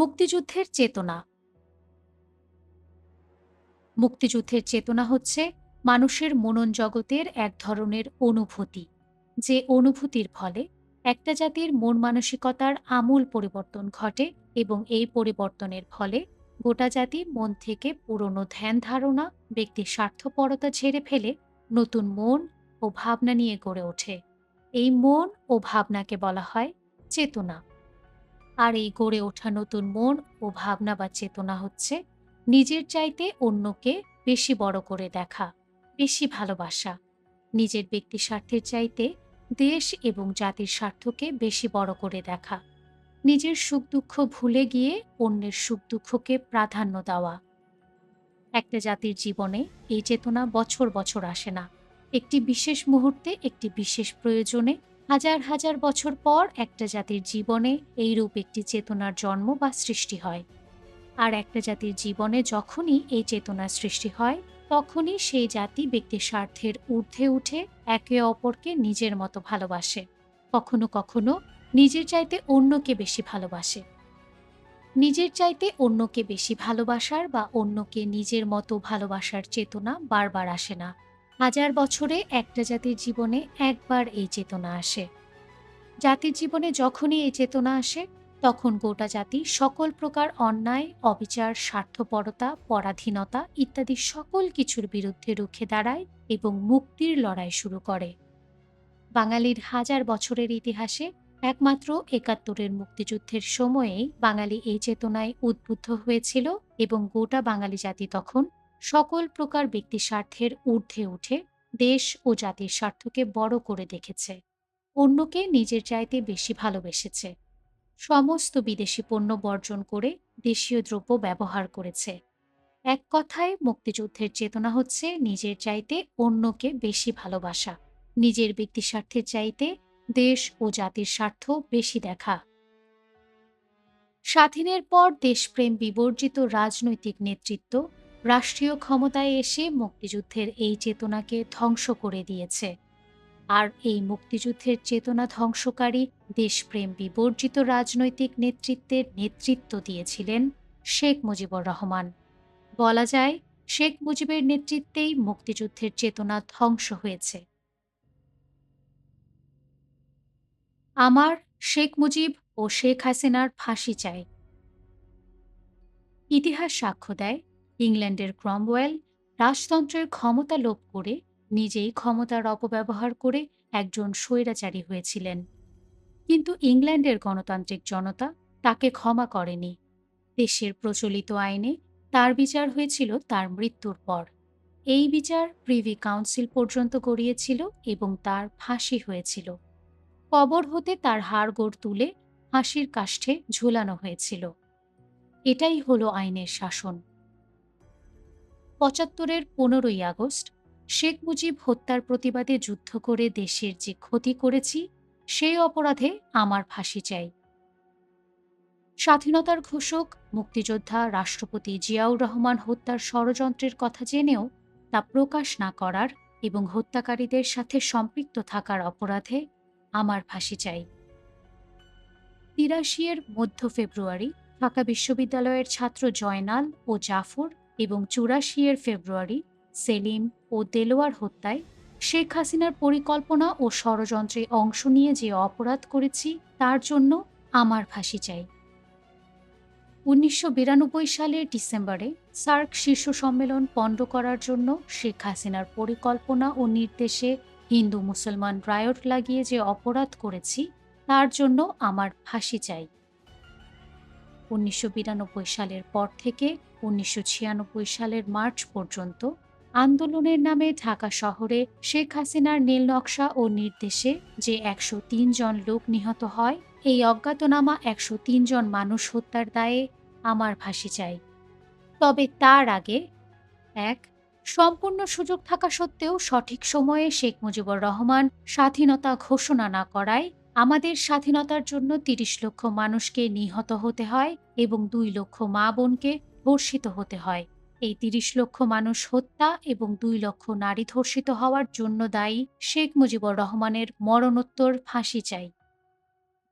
মুক্তিযুদ্ধের চেতনা। মুক্তিযুদ্ধের চেতনা হচ্ছে মানুষের মনন জগতের এক ধরনের অনুভূতি, যে অনুভূতির ফলে একটা জাতির মন মানসিকতার আমূল পরিবর্তন ঘটে এবং এই পরিবর্তনের ফলে গোটা জাতি মন থেকে পুরনো ধ্যান ধারণা, ব্যক্তির স্বার্থপরতা ঝেড়ে ফেলে নতুন মন ও ভাবনা নিয়ে গড়ে ওঠে। এই মন ও ভাবনাকে বলা হয় চেতনা। আর এই গড়ে ওঠা নতুন মন ও ভাবনা বা চেতনা হচ্ছে নিজের চাইতে অন্যকে বেশি বড় করে দেখা, বেশি ভালোবাসা। নিজের ব্যক্তি স্বার্থের চাইতে দেশ এবং জাতির স্বার্থকে বেশি বড় করে দেখা। নিজের সুখ দুঃখ ভুলে গিয়ে অন্যের সুখ দুঃখকে প্রাধান্য দেওয়া। একটা জাতির জীবনে এই চেতনা বছর বছর আসে না। একটি বিশেষ মুহূর্তে একটি বিশেষ প্রয়োজনে হাজার হাজার বছর পর একটা জাতির জীবনে এইরূপ একটি চেতনার জন্ম বা সৃষ্টি হয়। আর একটা জাতির জীবনে যখনই এই চেতনার সৃষ্টি হয়, তখনই সেই জাতি ব্যক্তির স্বার্থের ঊর্ধ্বে উঠে একে অপরকে নিজের মতো ভালোবাসে, কখনো কখনো নিজের চাইতে অন্যকে বেশি ভালোবাসে। নিজের চাইতে অন্যকে বেশি ভালোবাসার বা অন্যকে নিজের মতো ভালোবাসার চেতনা বারবার আসে না। হাজার বছরে একটা জাতির জীবনে একবার এই চেতনা আসে। জাতির জীবনে যখনই এই চেতনা আসে, তখন গোটা জাতি সকল প্রকার অন্যায়, অবিচার, স্বার্থপরতা, পরাধীনতা ইত্যাদি সকল কিছুর বিরুদ্ধে রুখে দাঁড়ায় এবং মুক্তির লড়াই শুরু করে। বাঙালির হাজার বছরের ইতিহাসে একমাত্র একাত্তরের মুক্তিযুদ্ধের সময়েই বাঙালি এই চেতনায় উদ্বুদ্ধ হয়েছিল এবং গোটা বাঙালি জাতি তখন সকল প্রকার ব্যক্তি স্বার্থের ঊর্ধ্বে উঠে দেশ ও জাতির স্বার্থকে বড় করে দেখেছে। অন্যকে নিজের চাইতে বেশি ভালোবেসেছে। সমস্ত বিদেশি পণ্য বর্জন করে দেশীয় দ্রব্য ব্যবহার করেছে। এক কথায়, মুক্তিযুদ্ধের চেতনা হচ্ছে নিজের চাইতে অন্যকে বেশি ভালোবাসা, নিজের ব্যক্তি স্বার্থের চাইতে দেশ ও জাতির স্বার্থ বেশি দেখা। স্বাধীনের পর দেশপ্রেম বিবর্জিত রাজনৈতিক নেতৃত্ব রাষ্ট্রীয় ক্ষমতায় এসে মুক্তিযুদ্ধের এই চেতনাকে ধ্বংস করে দিয়েছে। আর এই মুক্তিযুদ্ধের চেতনা ধ্বংসকারী দেশপ্রেম বিবর্জিত রাজনৈতিক নেতৃত্বের নেতৃত্ব দিয়েছিলেন শেখ মুজিবুর রহমান। বলা যায়, শেখ মুজিবের নেতৃত্বেই মুক্তিযুদ্ধের চেতনা ধ্বংস হয়েছে। আমার শেখ মুজিব ও শেখ হাসিনার ফাঁসি চাই। ইতিহাস সাক্ষ্য দেয় ইংল্যান্ডের ক্রমওয়েল রাজতন্ত্রের ক্ষমতা লোপ করে নিজেই ক্ষমতার অপব্যবহার করে একজন স্বৈরাচারী হয়েছিলেন। কিন্তু ইংল্যান্ডের গণতান্ত্রিক জনতা তাকে ক্ষমা করেনি। দেশের প্রচলিত আইনে তার বিচার হয়েছিল তার মৃত্যুর পর। এই বিচার প্রিভি কাউন্সিল পর্যন্ত গড়িয়েছিল এবং তার ফাঁসি হয়েছিল। কবর হতে তার হাড়গোড় তুলে ফাঁসির কাষ্ঠে ঝুলানো হয়েছিল। এটাই হলো আইনের শাসন। পঁচাত্তরের পনেরোই আগস্ট, শেখ মুজিব হত্যার প্রতিবাদে যুদ্ধ করে দেশের যে ক্ষতি করেছি, সেই অপরাধে আমার ফাঁসি চাই। স্বাধীনতার ঘোষক, মুক্তিযোদ্ধা, রাষ্ট্রপতি জিয়াউর রহমান হত্যার ষড়যন্ত্রের কথা জেনেও তা প্রকাশ না করার এবং হত্যাকারীদের সাথে সম্পৃক্ত থাকার অপরাধে আমার ফাঁসি চাই। তিরাশি এর মধ্য ফেব্রুয়ারি ঢাকা বিশ্ববিদ্যালয়ের ছাত্র জয়নাল ও জাফর এবং চুরাশি এর ফেব্রুয়ারি সেলিম ও দেলোয়ার হত্যায় শেখ হাসিনার পরিকল্পনা ও ষড়যন্ত্রে অংশ নিয়ে যে অপরাধ করেছি, তার জন্য আমার ফাঁসি চাই। উনিশশো বিরানব্বই সালের ডিসেম্বরে সার্ক শীর্ষ সম্মেলন পণ্ড করার জন্য শেখ হাসিনার পরিকল্পনা ও নির্দেশে হিন্দু মুসলমান রায়ট লাগিয়ে যে অপরাধ করেছি, তার জন্য আমার ফাঁসি চাই। উনিশশো বিরানব্বই সালের পর থেকে উনিশশো ছিয়ানব্বই সালের মার্চ পর্যন্ত আন্দোলনের নামে ঢাকা শহরে শেখ হাসিনার নীল নকশা ও নির্দেশে যে একশো তিন জন লোক নিহত হয়, এই অজ্ঞাতনামা একশো তিন জন মানুষ হত্যার দায়ে আমার ভাসি চাই। তবে তার আগে, এক, সম্পূর্ণ সুযোগ থাকা সত্ত্বেও সঠিক সময়ে শেখ মুজিবুর রহমান স্বাধীনতা ঘোষণা না করায় আমাদের স্বাধীনতার জন্য তিরিশ লক্ষ মানুষকে নিহত হতে হয় এবং দুই লক্ষ মা বোনকে ধর্ষিত হতে হয়। এই তিরিশ লক্ষ মানুষ হত্যা এবং দুই লক্ষ নারী ধর্ষিত হওয়ার জন্য দায়ী শেখ মুজিবুর রহমানের মরণোত্তর ফাঁসি চাই।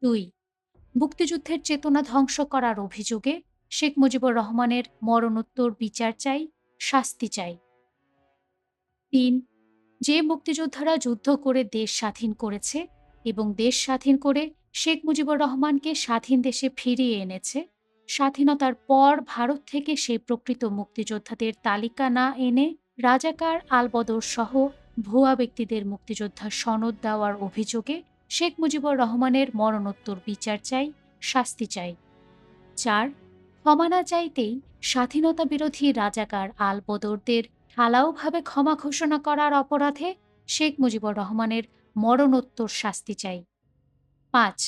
দুই, মুক্তিযুদ্ধের চেতনা ধ্বংস করার অভিযোগে শেখ মুজিবুর রহমানের মরণোত্তর বিচার চাই, শাস্তি চাই। তিন, যে মুক্তিযোদ্ধারা যুদ্ধ করে দেশ স্বাধীন করেছে এবং দেশ স্বাধীন করে শেখ মুজিবুর রহমানকে স্বাধীন দেশে ফিরিয়ে এনেছে স্বাধীনতার পর ভারত থেকে সেই প্রকৃত মুক্তিযোদ্ধাদের তালিকা না এনে রাজাকার আলবদর সহ ভুয়া ব্যক্তিদের মুক্তিযোদ্ধার সনদ দেওয়ার অভিযোগে শেখ মুজিবুর রহমানের মরণোত্তর বিচার চাই, শাস্তি চাই। চার, ক্ষমা না চাইতেই স্বাধীনতা বিরোধী রাজাকার আল বদরদের ঢালাওভাবে ক্ষমা ঘোষণা করার অপরাধে শেখ মুজিবুর রহমানের মরণোত্তর শাস্তি চাই। পাঁচ,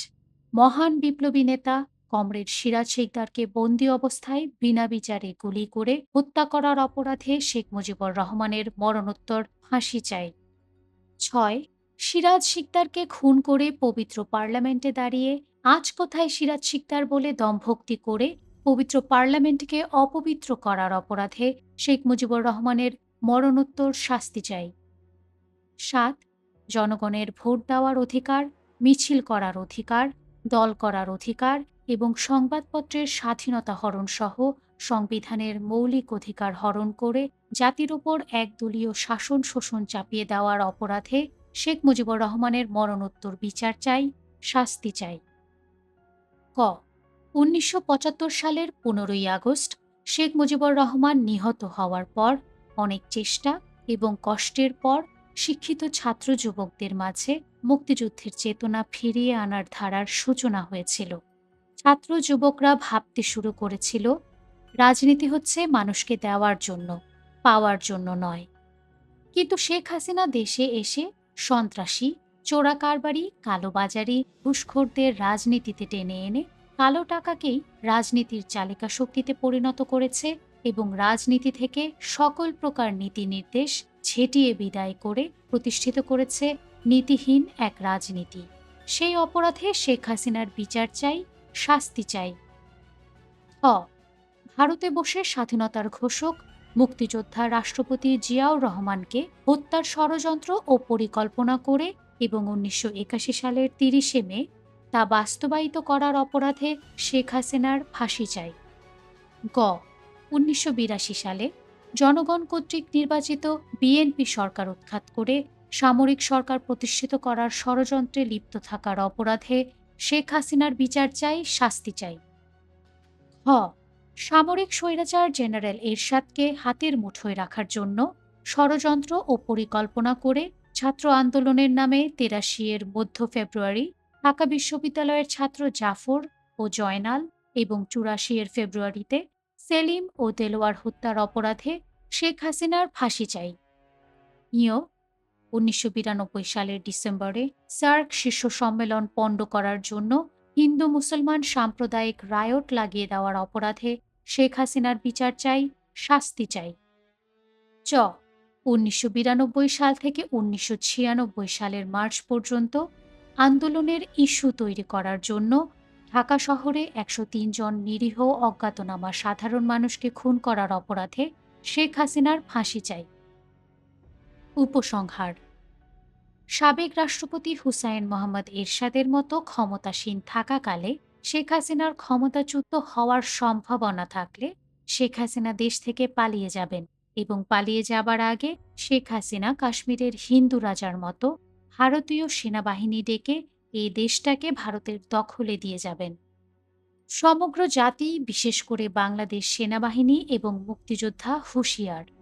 মহান বিপ্লবী নেতা কমরেড সিরাজ শিকদারকে বন্দি অবস্থায় বিনা বিচারে গুলি করে হত্যা করার অপরাধে শেখ মুজিবুর রহমানের মরণোত্তর ফাঁসি চাই ছয়, সিরাজ শিকদারকে খুন করে পবিত্র পার্লামেন্টে দাঁড়িয়ে আজ কোথায় সিরাজ শিকদার বলে দমভক্তি করে পবিত্র পার্লামেন্টকে অপবিত্র করার অপরাধে শেখ মুজিবুর রহমানের মরণোত্তর শাস্তি চাই সাত, জনগণের ভোট দেওয়ার অধিকার, মিছিল করার অধিকার, দল করার অধিকার এবং সংবাদপত্রের স্বাধীনতা হরণ সহ সংবিধানের মৌলিক অধিকার হরণ করে জাতির উপর একদলীয় শাসন শোষণ চাপিয়ে দেওয়ার অপরাধে শেখ মুজিবুর রহমানের মরণোত্তর বিচার চাই, শাস্তি চাই। ক, উনিশশো পঁচাত্তর সালের পনেরোই আগস্ট শেখ মুজিবুর রহমান নিহত হওয়ার পর অনেক চেষ্টা এবং কষ্টের পর শিক্ষিত ছাত্র যুবকদের মাঝে মুক্তিযুদ্ধের চেতনা ফিরিয়ে আনার ধারার সূচনা হয়েছিল। ছাত্র যুবকরা ভাবতে শুরু করেছিল, রাজনীতি হচ্ছে মানুষকে দেওয়ার জন্য, পাওয়ার জন্য নয়। কিন্তু শেখ হাসিনা দেশে এসে সন্ত্রাসী, চোরা কারবারি কালোবাজারি ঘুষখোরদের রাজনীতিতে টেনে এনে কালো টাকাকেই রাজনীতির চালিকা শক্তিতে পরিণত করেছে এবং রাজনীতি থেকে সকল প্রকার নীতি নির্দেশ ছেটিয়ে বিদায় করে প্রতিষ্ঠিত করেছে নীতিহীন এক রাজনীতি। সেই অপরাধে শেখ হাসিনার বিচার চাই শাস্তি চাই। হ। ভারতে বসে স্বাধীনতার ঘোষক, মুক্তিযোদ্ধা রাষ্ট্রপতি জিয়াউর রহমানকে হত্যার ষড়যন্ত্র ও পরিকল্পনা করে এবং উনিশশো একাশি সালের তিরিশে মে তা বাস্তবায়িত করার অপরাধে শেখ হাসিনার ফাঁসি চাই। গ। উনিশশো বিরাশি সালে জনগণ কর্তৃক নির্বাচিত বিএনপি সরকার উৎখাত করে সামরিক সরকার প্রতিষ্ঠিত করার ষড়যন্ত্রে লিপ্ত থাকার অপরাধে শেখ হাসিনার বিচার চাই, শাস্তি চাই। হ সামরিক স্বৈরাচার জেনারেল এরশাদকে হাতের মুঠোয় রাখার জন্য ষড়যন্ত্র ও পরিকল্পনা করে ছাত্র আন্দোলনের নামে তেরাশি এর মধ্য ফেব্রুয়ারি ঢাকা বিশ্ববিদ্যালয়ের ছাত্র জাফর ও জয়নাল এবং চুরাশি এর ফেব্রুয়ারিতে সেলিম ও দেলোয়ার হত্যার অপরাধে শেখ হাসিনার ফাঁসি চাই। ইয় উনিশশো বিরানব্বই সালের ডিসেম্বরে সার্ক শীর্ষ সম্মেলন পণ্ড করার জন্য হিন্দু মুসলমান সাম্প্রদায়িক রায়ট লাগিয়ে দেওয়ার অপরাধে শেখ হাসিনার বিচার চাই, শাস্তি চাই। চ, উনিশশো বিরানব্বই সাল থেকে উনিশশো ছিয়ানব্বই সালের মার্চ পর্যন্ত আন্দোলনের ইস্যু তৈরি করার জন্য ঢাকা শহরে একশো জন নিরীহ অজ্ঞাতনামা সাধারণ মানুষকে খুন করার অপরাধে শেখ হাসিনার ফাঁসি চাই। উপসংহার। সাবেক রাষ্ট্রপতি হুসাইন মোহাম্মদ এরশাদের মতো ক্ষমতাসীন থাকাকালে শেখ হাসিনার ক্ষমতাচ্যুত হওয়ার সম্ভাবনা থাকলে শেখ হাসিনা দেশ থেকে পালিয়ে যাবেন এবং পালিয়ে যাবার আগে শেখ হাসিনা কাশ্মীরের হিন্দু রাজার মতো ভারতীয় সেনাবাহিনী ডেকে এই দেশটাকে ভারতের দখলে দিয়ে যাবেন। সমগ্র জাতি, বিশেষ করে বাংলাদেশ সেনাবাহিনী এবং মুক্তিযোদ্ধা হুঁশিয়ার।